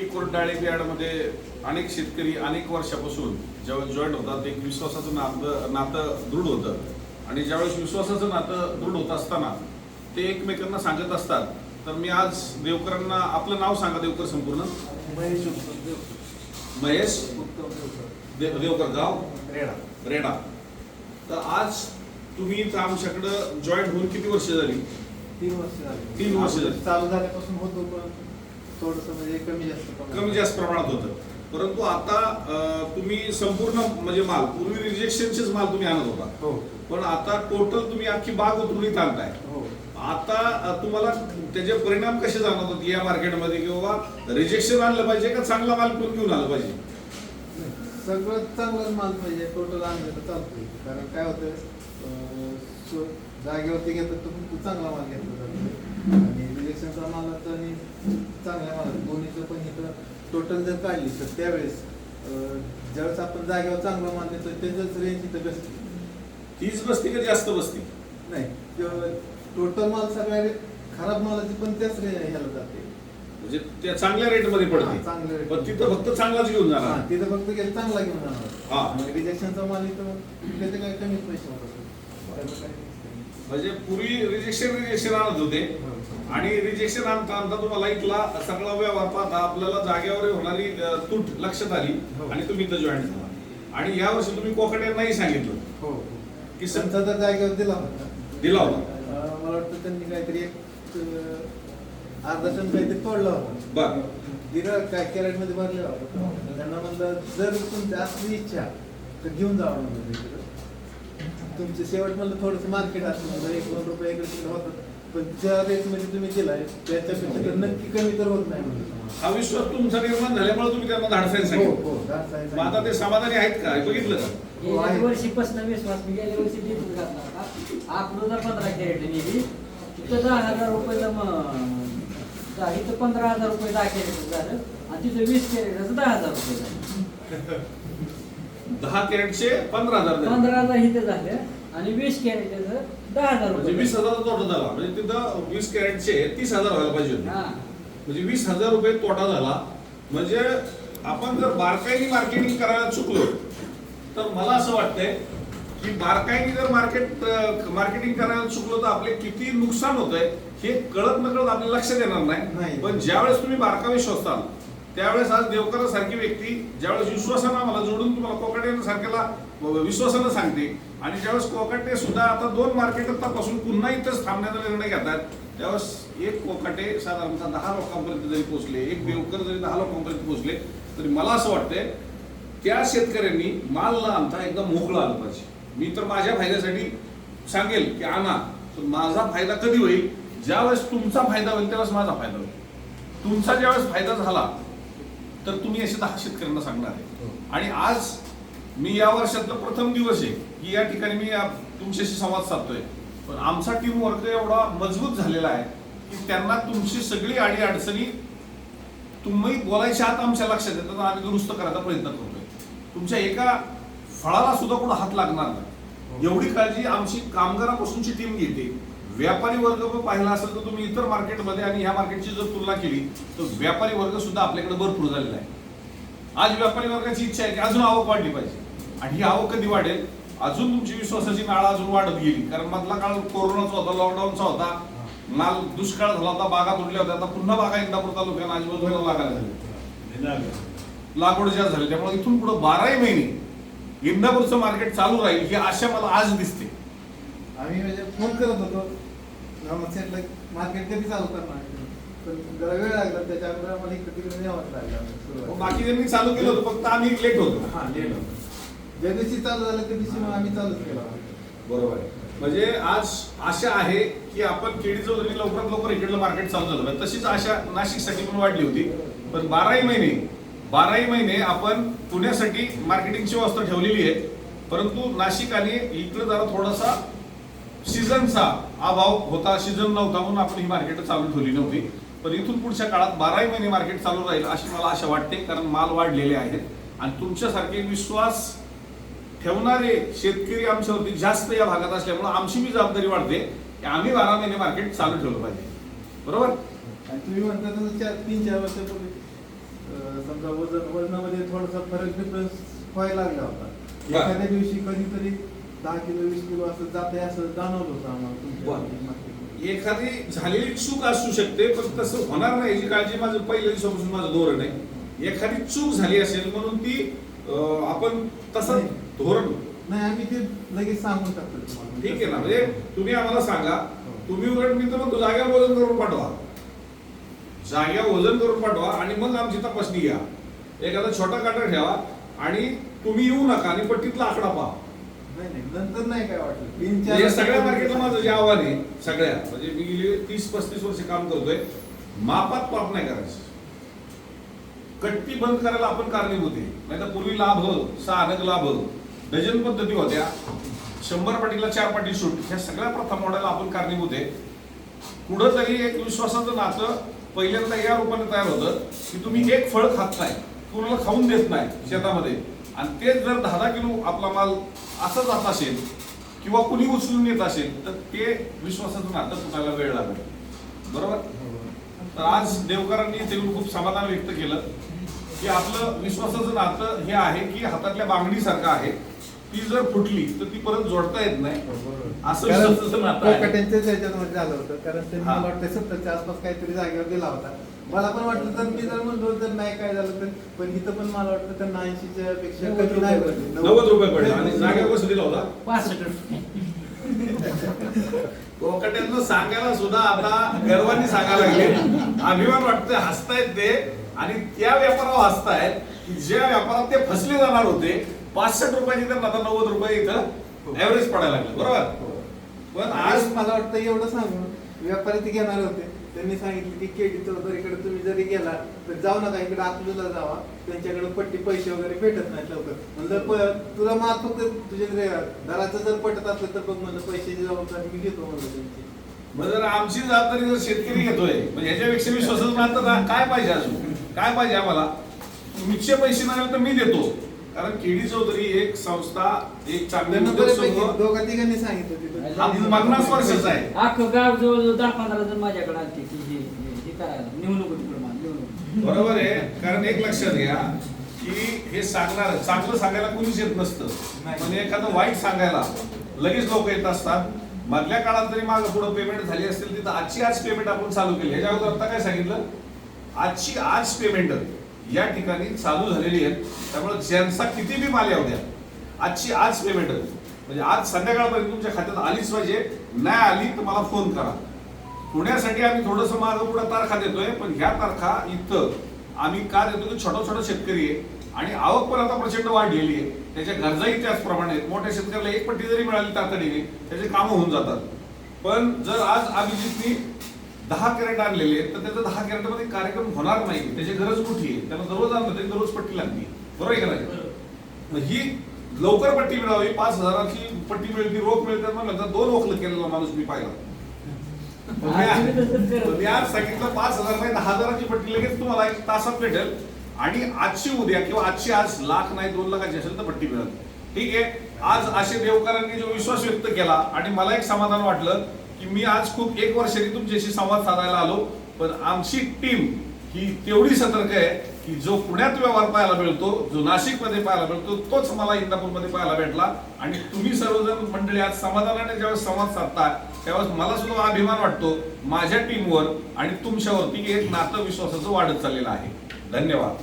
कोरडाळे बियाडमध्ये अनेक शेतकरी अनेक वर्षापासून जेव्हा जॉईन होतात एक विश्वासाचं नातं नातं दृढ होतं. आणि ज्यावेळेस विश्वासाचं नातं दृढ होत असताना ते एकमेकांना सांगत असतात. तर मी आज देवकरांना आपलं नाव सांगा देवकर संपूर्ण. महेश. महेश देवकर. गाव? रेडा. रेडा. तर आज तुम्ही इथं आमच्याकडं जॉईन होऊन किती वर्ष झाली? तीन वर्ष झाली. तीन वर्ष झाली. चालू झाल्यापासून होतो. थोडस म्हणजे कमी जास्त प्रमाणात. कमी जास्त प्रमाणात होतं. परंतु आता तुम्ही संपूर्ण म्हणजे माल पूर्वी रिजेक्शनचेच माल तुम्ही आणत होता. हो. पण आता टोटल तुम्ही अख्खी बाग उतरून आणताय. हो. आता तुम्हाला त्याचे परिणाम कसे जाणवतात या मार्केटमध्ये किंवा रिजेक्शन आणलं पाहिजे का चांगला माल पण घेऊन आलं पाहिजे? सगळं चांगलाच माल पाहिजे टोटल आणलं तर चालतंय. कारण काय होतं जागेवरती घेतात तर चांगला माल घेतला जातो रिजेक्शनचा मालाचा आणि चांगल्या माल दोन्हीचं पण इथं टोटल जर काढली तर त्यावेळेस ज्यावेळेस आपण जागेवर चांगला माल देतो त्याचंच रेंज इथं बसते. तीच बसती का जास्त बसती? नाही टोटल माल सगळ्या खराब मालाची पण त्याच रे ह्याला जाते. म्हणजे त्या चांगल्या रेटमध्ये हा, पडते. चांगल्या rate पण मध्ये. तिथं फक्त चांगलाच घेऊन हा, जाणार तिथं फक्त गेलं चांगला घेऊन हा. जाणार रिजेक्शनचा माल इथं त्याचे काही कमीच पैसे होतात. म्हणजे पूर्वी रिजेक्शन रिजेक्शन आणत होते. आणि रिजेक्शन आणता आणता तुम्हाला इथला सगळा व्यवहार पाहता आपल्याला जागेवर होणारी तूट लक्षात आली हो. आणि तुम्ही इथं जॉईन झाला. आणि या वर्षी तुम्ही कोकड्यांनाही सांगितलं. हो. की तर जागेवर दिला होता दिला होता. मला वाटतं त्यांनी काहीतरी एक अं, अर्धा टन काहीतरी तोडला होता. बर. दिलं काय कॅरेटमध्ये भरले होता. त्यांना म्हणलं जर तुमची असली इच्छा तर घेऊन जावं म्हणलं तुमचे शेवट म्हणलं थोडंसं मार्केट असलं एक दोन रुपये इकडे तिकडे होतात पण ज्या रेटमध्ये तुम्ही दिलाय त्याच्यापेक्षा नक्की कमी तर होत नाही. म्हणलं हा विश्वास तुमचा निर्माण झाल्यामुळे तुम्ही त्यांना धाडसाने हो सांगितलं हो. मग आता ते समाधानी आहेत का? हे बघितलं का? हो. गेल्या वर्षीपासून विश्वास मी गेल्या वर्षी डिझेल घातला होता. जर पंधरा कॅरेट नेली तिथं दहा हजार रुपयाला मग इथं पंधरा हजार रुपये दहा कॅरेट झालं. आणि तिथं वीस कॅरेटचं दहा हजार रुपये झालं. दहा कॅरेटचे पंधरा हजार झाले. पंधरा हजार इथं झालं. आणि वीस कॅरेटचं दहा हजार म्हणजे रुपये. वीस हजाराचा तोटा झाला. म्हणजे तिथं वीस कॅरेटचे तीस हजार व्हायला पाहिजे होते. हा. म्हणजे वीस हजार रुपये तोटा झाला. म्हणजे आपण जर बारकाईने मार्केटिंग करायला चुकलो तर मला असं वाटतंय की बारकाईने जर मार्केट मार्केटिंग करायला चुकलो तर आपले किती नुकसान होतंय हे कळत नकळत आपल्या लक्षात येणार नाही. नाही. पण ज्यावेळेस तुम्ही बारकावे शोधताल त्यावेळेस आज देवकरासारखी व्यक्ती ज्यावेळेस विश्वासानं आम्हाला जोडून तुम्हाला कोकटे सारख्याला विश्वासानं सांगते. आणि ज्यावेळेस कोकटे सुद्धा आता दोन मार्केट तपासून पुन्हा इथंच थांबण्याचा निर्णय घेतात त्यावेळेस एक कोकाटे साधारणतः दहा लोकांपर्यंत जरी पोहोचले एक देवकर जरी दहा लोकांपर्यंत पोहोचले तरी मला असं वाटतंय त्या शेतकऱ्यांनी माल न आणता एकदम मोकळा आलं पाहिजे. मी तर माझ्या फायद्यासाठी सांगेल की आणा तर माझा फायदा कधी होईल? ज्यावेळेस तुमचा फायदा होईल त्यावेळेस माझा फायदा होईल. तुमचा ज्यावेळेस फायदा झाला तर तुम्ही असे दहा शेतकऱ्यांना सांगणार आहे. आणि आज मी या वर्षातला प्रथम दिवस आहे की या ठिकाणी मी तुमच्याशी संवाद साधतोय. पण आमचा टीम वर्क एवढा मजबूत झालेला आहे की त्यांना तुमची सगळी अडी अडचणी तुम्ही बोलायच्या आत आमच्या लक्षात येतात आणि आम्ही दुरुस्त करायचा प्रयत्न करतोय. तुमच्या एका फळाला सुद्धा कुठं हात लागणार नाही. एवढी काळजी आमची कामगारापासूनची टीम घेते. व्यापारी वर्ग पण पाहिला असेल तर तुम्ही इतर मार्केटमध्ये आणि ह्या मार्केटची जर तुलना केली तर व्यापारी वर्ग सुद्धा आपल्याकडे भरपूर झालेला आहे. आज व्यापारी वर्गाची इच्छा आहे की अजून आवक वाढली पाहिजे. आणि ही आवक कधी वाढेल? अजून तुमची विश्वासाची नाळ अजून वाढत गेली. कारण मधला काळ कोरोनाचा होता लॉकडाऊनचा होता. माल दुष्काळ झाला होता बागा तुटल्या होत्या. आता पुन्हा बागा इंदापूर तालुक्याला आजूबाजूला लागायला झाल्या लागवड ज्या झाली त्यामुळे इथून पुढे बाराही महिने इंदापूरचं मार्केट चालू राहील ही आशा मला आज दिसते. आम्ही म्हणजे फोन करत होतो. ग्रामर सेटला मार्केट कधी चालू करणार? पण जरा वेळ लागला त्याच्या अगोदर आम्हाला इकडे तिकडे यावंच लागलं. बाकी ज्यांनी चालू केलं होतं फक्त आम्ही लेट होतो. हा लेट होतं. ज्या दिवशी चालू झालं त्या दिवशी मग आम्ही चालूच केला. बरोबर आहे. म्हणजे आज आशा आहे की आपण केडी चौधरी लवकरात लवकर इकडलं मार्केट चालू झालं. पाहिजे तशीच आशा नाशिकसाठी पण वाढली होती. पण बाराही महिने बाराही महिने आपण पुण्यासाठी मार्केटिंगची व्यवस्था ठेवलेली आहे. परंतु नाशिक आणि इकडे जरा थोडासा सीझनचा अभाव होता सीझन नव्हता म्हणून आपण ही मार्केट चालू ठेवली नव्हती. पण इथून पुढच्या काळात बाराही महिने मार्केट चालू राहील अशी मला आशा वाटते कारण माल वाढलेले आहेत. आणि तुमच्यासारखे विश्वास ठेवणारे शेतकरी आमच्यावरती जास्त या भागात असल्यामुळे आमची बी जबाबदारी वाढते की आम्ही बारा महिने मार्केट चालू ठेवलं पाहिजे. बरोबर? आणि तुम्ही म्हणता चार तीन चार वर्षापूर्वी समजा वजन वजनामध्ये थोडासा फरक डिफरन्स व्हायला लागला होता. एखाद्या दिवशी कधीतरी दहा किलो वीस किलो असं जाते असं जाणवलं होतं आम्हाला तुमच्या. एखादी झालेली चूक असू शकते पण तसं होणार नाही. याची काळजी माझं पहिल्या दिवसापासून माझं धोरण आहे. एखादी चूक झाली असेल म्हणून ती अं, आपण तसं. धोरण नाही आम्ही ते लगेच सांगून टाकतो तुम्हाला. ठीक आहे ना. म्हणजे तुम्ही आम्हाला सांगा. हो. तुम्ही उलट मी तर म्हणतो जाग्यावर वजन करून पाठवा. जाग्यावर वजन करून पाठवा आणि मग आमची तपासणी घ्या. एखादा छोटा काटा ठेवा आणि तुम्ही येऊ नका आणि पट्टीतला आकडा पहा. नाही नाही. नंतर नाही काय वाटलं? तीन चार हे सगळ्या मार्केटला माझं जे आव्हान आहे सगळ्या. म्हणजे मी गेली तीस पस्तीस वर्ष काम करतोय. मापात पाप नाही करायचं. कट्टी बंद करायला आपण कारणीभूत आहे. नाही तर पूर्वी लाभ सहा अनग लाभ डझन पद्धती होत्या. शंभर पाटीला चार पाटी सूट ह्या सगळ्या प्रथा मोडायला आपण कारणीभूत आहे. कुठंतरी एक विश्वासाचं नातं पहिल्यांदा या रूपाने तयार होतं की तुम्ही एक फळ खात नाही. कुणाला खाऊन देत नाही शेतामध्ये. आणि तेच जर दहा दहा किलो आपला माल असं जात असेल किंवा कुणी उचलून येत असेल तर ते विश्वासाचं नातं तुटायला वेळ लागेल. बरोबर? तर आज देवकरांनी ते खूप समाधान व्यक्त केलं की आपलं विश्वासाचं नातं हे आहे की हातातल्या बांगडीसारखं आहे. ती जर फुटली तर ती परत जोडता येत नाही. असं. कोकट्यांच्याच ह्याच्यामध्ये झालं होतं. कारण त्यांनी हा. मला वाटतं सत्तरच्या आसपास काहीतरी जागेवर दिला होता. मला पण वाटलं तर मी जर म्हणलो तर नाही काय झालं तर. पण इथं पण मला वाटतं त्यांना ऐंशीच्या पेक्षा नव्वद कमी नाही रुपये पडले. नव्वद रुपये पडले. आणि जागेवर कसं दिला होता. कोकट्यांना सांगायला सुद्धा आता गर्वांनी सांगायला लागले. अभिमान वाटतोय हसतायत ते. आणि त्या व्यापारावर हसतायत की ज्या व्यापारात ते फसले जाणार होते पासष्ट रुपयाचे त्यांना आता नव्वद रुपये इथं ऍव्हरेज पडायला लागले. बरोबर? पण आज मला वाटतं एवढं सांगून व्यापारी ते घेणार होते. त्यांनी सांगितलं की केडी चौधरीकडे तुम्ही जरी गेला तर जाऊ नका इकडे अकलूजला जावा. त्यांच्याकडे पट्टी पैसे वगैरे भेटत नाहीत लवकर. म्हणलं प- तुला माल फक्त तुझ्या दराचं जर पटत असलं तर बघ म्हणलं पैशाची जबाबदारी मी घेतो म्हणलं त्यांची. मग जर आमची जबाबदारी जर शेतकरी घेतोय म्हणजे ह्याच्यापेक्षा विश्वासाचं नातं का- काय पाहिजे अजून? काय पाहिजे आम्हाला? तुमचे पैसे नाही तर मी देतो. कारण केडी चौधरी एक संस्था एक चांगली त्यांना उद्योग बऱ्यापैकी समूह दोघा तिघांनी सांगितलं तिथं. हा पन्नास वर्षाचा आहे. अख्खं गाव जवळजवळ दहा पंधरा जण माझ्याकडे आलते की हे हे- हे करायला. नेऊ नको तिकडे माल नेऊ नको बरोबर आहे. कारण एक लक्षात घ्या की हे सांगणार चांगलं सांगायला कोणीच येत नसतं. नाही. म्हणजे एखादं वाईट सांगायला लगेच लोक येत असतात. मधल्या काळात जरी मागं पुढे पेमेंट झाली असेल तिथं आजची आज पेमेंट आपण चालू केली. ह्याच्या अगोदर आता काय सांगितलं? आजची आज पेमेंट या ठिकाणी चालू झालेली आहेत. त्यामुळे ज्यांचा किती बी माल येऊ द्या आजची आज पेमेंट म्हणजे आज संध्याकाळपर्यंत तुमच्या खात्यात आलीच पाहिजे. नाही आली तर मला फोन करा. पुण्यासाठी आम्ही थोडंसं मागं पुढे तारखा देतोय पण ह्या तारखा इथं आम्ही का देतो की छोटा छोटा शेतकरी आहे. आणि आवक पण आता प्रचंड वाढलेली आहे. त्याच्या गरजाही त्याचप्रमाणे आहेत. मोठ्या शेतकऱ्याला एक पट्टी जरी मिळाली तातडीने त्याचे कामं होऊन जातात. पण जर आज अभिजितनी दहा कॅरेट आणलेले आहेत तर त्याचा दहा कॅरेटमध्ये कार्यक्रम होणार नाही. त्याची गरज मोठी आहे? त्याला दररोज आणलं तरी दररोज पट्टी लागली बरोबर आहे का नाही? मग ही लवकर पट्टी मिळावी पाच हजाराची पट्टी मिळते रोख मिळते म्हणलं तर दोन ओखलं केलेला माणूस मी पाहिला. मी आज सांगितलं पाच हजार नाही दहा हजाराची पट्टी लगेच तुम्हाला एक तासात भेटेल. आणि आजची उद्या किंवा आजची आज लाख नाही दोन लाखाची असेल तर पट्टी मिळेल. ठीक आहे? आज असे देवकरांनी जो विश्वास व्यक्त केला आणि मला एक समाधान वाटलं की मी आज खूप एक वर्षाने तुमच्याशी संवाद साधायला आलो पण आमची टीम ही तेवढी सतर्क आहे की जो पुण्यात व्यवहार पाहायला मिळतो जो नाशिकमध्ये पाहायला मिळतो तोच मला इंदापूरमध्ये पाहायला भेटला. आणि तुम्ही सर्वजण मंडळी आज समाधानाने ज्यावेळेस संवाद साधता त्यावेळेस मला सुद्धा अभिमान वाटतो माझ्या टीमवर आणि तुमच्यावरती एक नातं विश्वासाचं वाढत चाललेलं आहे. धन्यवाद.